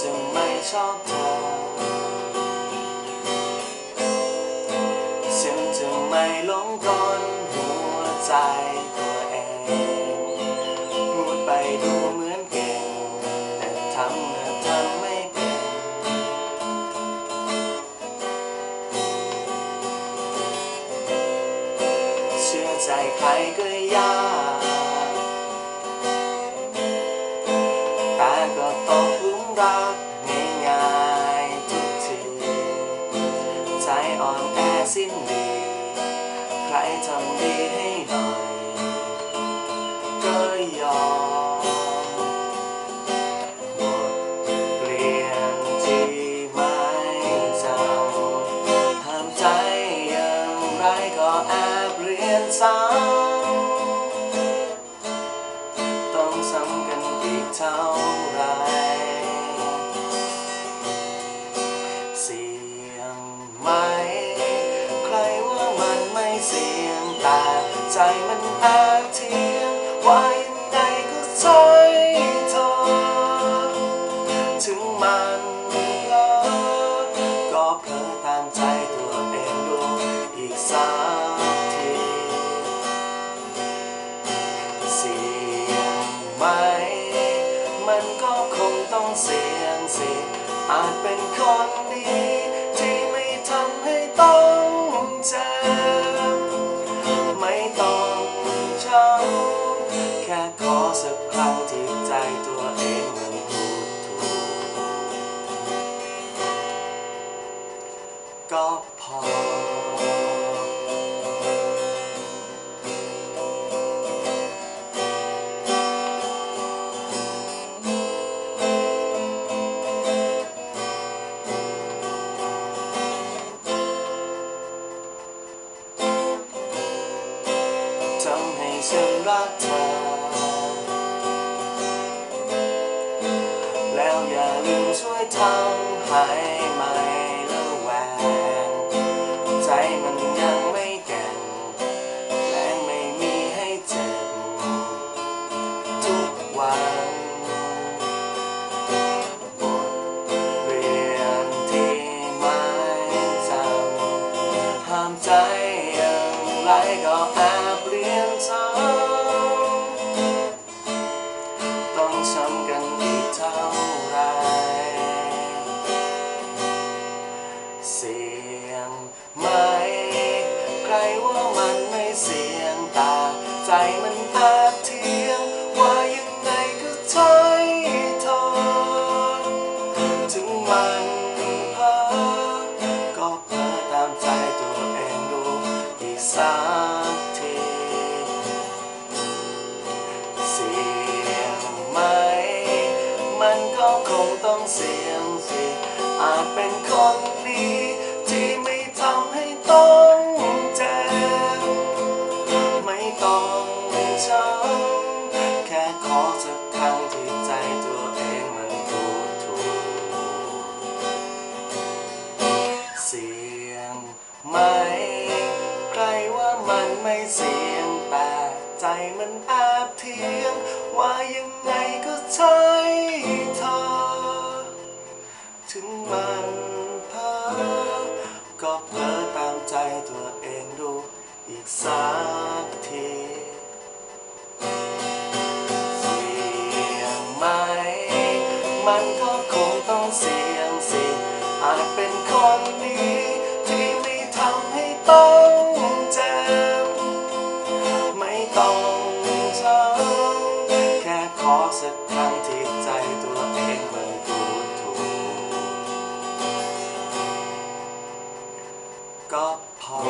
จะไม่ชอบเธอฉันจะไม่หลงกลหัวใจตัวเองพูดไปดูเหมือนเก่ง แต่ทำเมื่อทำไม่เป็น เชื่อใจใครก็ยาก กง่ายๆทุกที ใจอ่อนแอสิ้นดี ใครทำดีให้หน่อย ก็ยอมบทเรียนที่ไม่จำห้ามใจอย่างไรก็แอบเรียนซ้ำต้องซ้ำกันอีกเท่าไหร เสียงแต่ใจมันแอบเทียงว่ายังไงก็ใช่เธอถึงมันเลอก็เพลอตามใจตัวเองดูอีกสักทีเสียงไหม มันก็คงต้องเสียงสิอาจเป็นคนดี ขอสักครั้งที่ใจตัวเองมันพูดถูก ก็พอ ทำให้ฉันรักเธอ ทำให้ไม่ระแวงใจมันยังไม่แก่งแรงไม่มีให้เจ็บทุกวันบทเรียนที่ไม่จำห้ามใจอย่างไรก็แอบ ว่ามันไม่เสียงตา ใจมันแอบเทียง ว่ายังไงก็ใช่เธอถึงมันเพ้อก็เพ้อตามใจตัวเองดูอีกสักทีเสียงไหม มันก็คงต้องเสียงสิอาจเป็นคน ไม่เสียงแต่ใจมันแอบเทียง ว่ายังไงก็ใช่เธอ ถึงมันเพ้อก็เพ้อตามใจตัวเองดูอีกสัก ขอสักครั้งที่ใจตัวเองมันพูถูก ก็พอ